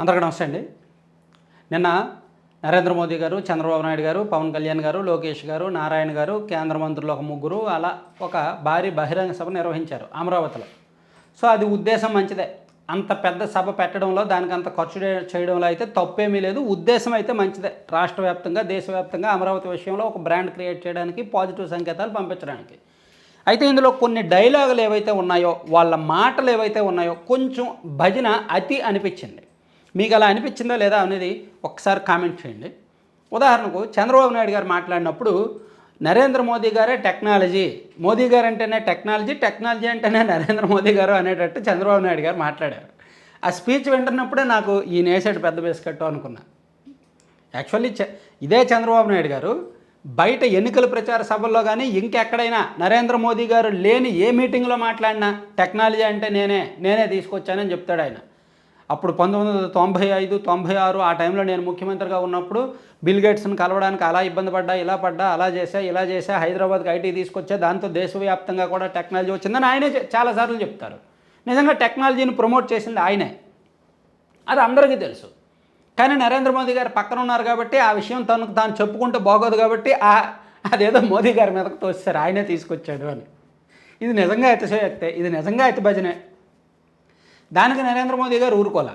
అందరికీ నమస్తే అండి. నిన్న నరేంద్ర మోదీ గారు చంద్రబాబు నాయుడు గారు పవన్ కళ్యాణ్ గారు లోకేష్ గారు నారాయణ గారు కేంద్ర మంత్రులు ఒక ముగ్గురు అలా ఒక భారీ బహిరంగ సభ నిర్వహించారు అమరావతిలో. సో అది ఉద్దేశం మంచిదే. అంత పెద్ద సభ పెట్టడంలో దానికి అంత ఖర్చు చేయడంలో అయితే తప్పేమీ లేదు. ఉద్దేశం అయితే మంచిదే. రాష్ట్ర వ్యాప్తంగా దేశవ్యాప్తంగా అమరావతి విషయంలో ఒక బ్రాండ్ క్రియేట్ చేయడానికి పాజిటివ్ సంకేతాలు పంపించడానికి. అయితే ఇందులో కొన్ని డైలాగులు ఏవైతే ఉన్నాయో వాళ్ళ మాటలు ఏవైతే ఉన్నాయో కొంచెం భజన అతి అనిపించింది. మీకు అలా అనిపించిందా లేదా అనేది ఒకసారి కామెంట్ చేయండి. ఉదాహరణకు చంద్రబాబు నాయుడు గారు మాట్లాడినప్పుడు నరేంద్ర మోదీ గారే టెక్నాలజీ. మోదీ గారు అంటేనే టెక్నాలజీ టెక్నాలజీ అంటేనే నరేంద్ర మోదీ గారు అనేటట్టు చంద్రబాబు నాయుడు గారు మాట్లాడారు. ఆ స్పీచ్ వింటున్నప్పుడే నాకు ఈ నేసాడు పెద్ద బిస్కెట్ అనుకున్నా. యాక్చువల్లీ చ- ఇదే చంద్రబాబు నాయుడు గారు బయట ఎన్నికల ప్రచార సభల్లో కానీ ఇంకెక్కడైనా నరేంద్ర మోదీ గారు లేని ఏ మీటింగ్లో మాట్లాడినా టెక్నాలజీ అంటే నేనే నేనే తీసుకొచ్చానని చెప్తాడు ఆయన. అప్పుడు పంతొమ్మిది వందల తొంభై ఐదు తొంభై ఆరు ఆ టైంలో నేను ముఖ్యమంత్రిగా ఉన్నప్పుడు బిల్ గేట్స్ని కలవడానికి అలా ఇబ్బంది పడ్డా ఇలా పడ్డా అలా చేసా ఇలా చేసా హైదరాబాద్కి ఐటీ తీసుకొచ్చా దాంతో దేశవ్యాప్తంగా కూడా టెక్నాలజీ వచ్చిందని ఆయనే చాలాసార్లు చెప్తారు. నిజంగా టెక్నాలజీని ప్రమోట్ చేసింది ఆయనే. అది అందరికీ తెలుసు. కానీ నరేంద్ర మోదీ గారు పక్కన ఉన్నారు కాబట్టి ఆ విషయం తనకు తాను చెప్పుకుంటే బాగోదు కాబట్టి ఆ అదేదో మోదీ గారి మీదకు తోస్తారు ఆయనే తీసుకొచ్చాడు అని. ఇది నిజంగా అతిశయోక్తే ఇది నిజంగా అయితే భజనే. దానికి నరేంద్ర మోదీ గారు ఊరుకోలే.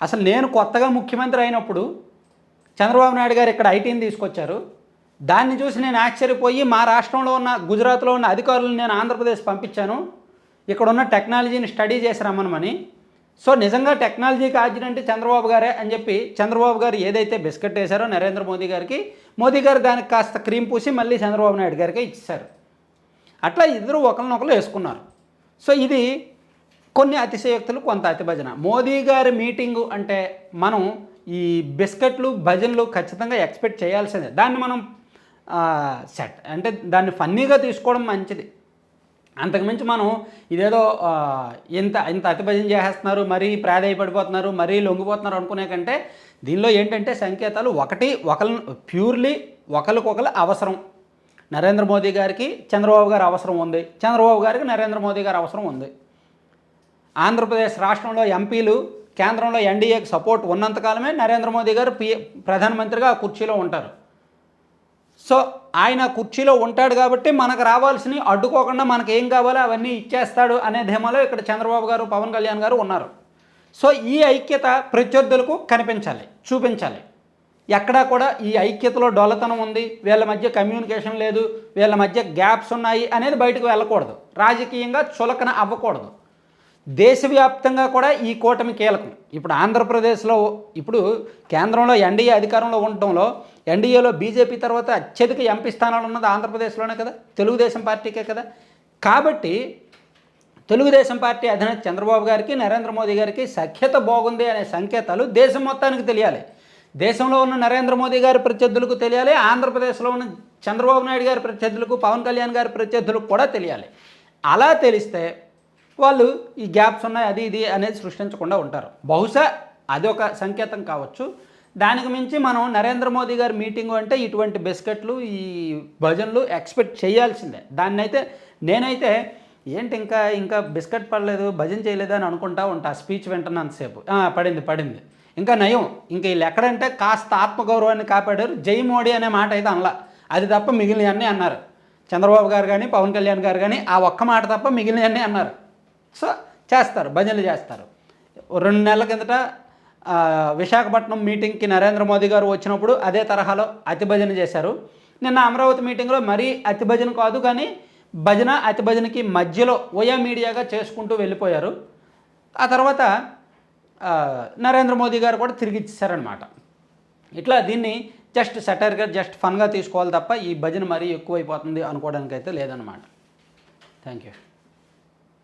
అసలు నేను కొత్తగా ముఖ్యమంత్రి అయినప్పుడు చంద్రబాబు నాయుడు గారు ఇక్కడ ఐటీని తీసుకొచ్చారు. దాన్ని చూసి నేను ఆశ్చర్యపోయి మా రాష్ట్రంలో ఉన్న గుజరాత్లో ఉన్న అధికారులను నేను ఆంధ్రప్రదేశ్ పంపించాను. ఇక్కడ ఉన్న టెక్నాలజీని స్టడీ చేసి రమ్మనమని. సో నిజంగా టెక్నాలజీకి ఆర్జినంటే చంద్రబాబు గారే అని చెప్పి చంద్రబాబు గారు ఏదైతే బిస్కెట్ వేశారో నరేంద్ర మోదీ గారికి మోదీ గారు దానికి కాస్త క్రీమ్ పూసి మళ్ళీ చంద్రబాబు నాయుడు గారికి ఇచ్చారు అట్లా ఇద్దరు ఒకరినొకరు వేసుకున్నారు. సో ఇది కొన్ని అతిశయోక్తులు కొంత అతిభజన. మోదీ గారి మీటింగు అంటే మనం ఈ బిస్కెట్లు భజనలు ఖచ్చితంగా ఎక్స్పెక్ట్ చేయాల్సిందే. దాన్ని మనం సెట్ అంటే దాన్ని ఫన్నీగా తీసుకోవడం మంచిది. అంతకుమించి మనం ఇదేదో ఇంత ఇంత అతిభజన చేసేస్తున్నారు మరీ ప్రాధాయపడిపోతున్నారు మరీ లొంగిపోతున్నారు అనుకునే కంటే దీనిలో ఏంటంటే సంకేతాలు ఒకటి ఒకరి ప్యూర్లీ ఒకరికొకరు అవసరం. నరేంద్ర మోదీ గారికి చంద్రబాబు గారు అవసరం ఉంది. చంద్రబాబు గారికి నరేంద్ర మోదీ గారు అవసరం ఉంది. ఆంధ్రప్రదేశ్ రాష్ట్రంలో ఎంపీలు కేంద్రంలో ఎన్డీఏకి సపోర్ట్ ఉన్నంతకాలమే నరేంద్ర మోదీ గారు పి ప్రధానమంత్రిగా ఆ కుర్చీలో ఉంటారు. సో ఆయన కుర్చీలో ఉంటాడు కాబట్టి మనకు రావాల్సినవి అడ్డుకోకుండా మనకు ఏం కావాలో అవన్నీ ఇచ్చేస్తాడు అనే ధీమాలో ఇక్కడ చంద్రబాబు గారు పవన్ కళ్యాణ్ గారు ఉన్నారు. సో ఈ ఐక్యత ప్రత్యర్థులకు కనిపించాలి చూపించాలి. ఎక్కడా కూడా ఈ ఐక్యతలో డొల్లతనం ఉంది వీళ్ళ మధ్య కమ్యూనికేషన్ లేదు వీళ్ళ మధ్య గ్యాప్స్ ఉన్నాయి అనేది బయటకు వెళ్ళకూడదు. రాజకీయంగా చులకన అవ్వకూడదు. దేశవ్యాప్తంగా కూడా ఈ కూటమి కీలకం. ఇప్పుడు ఆంధ్రప్రదేశ్లో ఇప్పుడు కేంద్రంలో ఎన్డీఏ అధికారంలో ఉండటంలో ఎన్డీఏలో బీజేపీ తర్వాత అత్యధిక ఎంపీ స్థానాలు ఉన్నది ఆంధ్రప్రదేశ్లోనే కదా తెలుగుదేశం పార్టీకే కదా. కాబట్టి తెలుగుదేశం పార్టీ అధినేత చంద్రబాబు గారికి నరేంద్ర మోదీ గారికి సఖ్యత బాగుంది అనే సంకేతాలు దేశం మొత్తానికి తెలియాలి. దేశంలో ఉన్న నరేంద్ర మోదీ గారి ప్రత్యర్థులకు తెలియాలి ఆంధ్రప్రదేశ్లో ఉన్న చంద్రబాబు నాయుడు గారి ప్రత్యర్థులకు పవన్ కళ్యాణ్ గారి ప్రత్యర్థులకు కూడా తెలియాలి. అలా తెలిస్తే వాళ్ళు ఈ గ్యాప్స్ ఉన్నాయి అది ఇది అనేది సృష్టించకుండా ఉంటారు. బహుశా అది ఒక సంకేతం కావచ్చు. దానికి మించి మనం నరేంద్ర మోదీ గారి మీటింగు అంటే ఇటువంటి బిస్కెట్లు ఈ భజనలు ఎక్స్పెక్ట్ చేయాల్సిందే. దాన్ని అయితే నేనైతే ఏంటి ఇంకా ఇంకా బిస్కెట్ పడలేదు భజన చేయలేదు అని అనుకుంటా ఉంటా స్పీచ్ వింటున్నంతసేపు పడింది పడింది. ఇంకా నయం. ఇంకా వీళ్ళు ఎక్కడంటే కాస్త ఆత్మగౌరవాన్ని కాపాడారు. జై మోడీ అనే మాట అయితే అనలా. అది తప్ప మిగిలినవన్నీ అన్నారు. చంద్రబాబు గారు కానీ పవన్ కళ్యాణ్ గారు కానీ ఆ ఒక్క మాట తప్ప మిగిలినవన్నీ అన్నారు. సో చేస్తారు భజనలు చేస్తారు. రెండు నెలల కిందట విశాఖపట్నం మీటింగ్కి నరేంద్ర మోదీ గారు వచ్చినప్పుడు అదే తరహాలో అతి భజన చేశారు. నిన్న అమరావతి మీటింగ్లో మరీ అతి భజన కాదు కానీ భజన అతి భజనకి మధ్యలో ఓయా మీడియాగా చేసుకుంటూ వెళ్ళిపోయారు. ఆ తర్వాత నరేంద్ర మోదీ గారు కూడా తిరిగి ఇచ్చేసారనమాట ఇట్లా దీన్ని జస్ట్ సెటర్గా జస్ట్ ఫన్గా తీసుకోవాలి తప్ప ఈ భజన మరీ ఎక్కువైపోతుంది అనుకోవడానికి అయితే లేదనమాట థ్యాంక్ యూ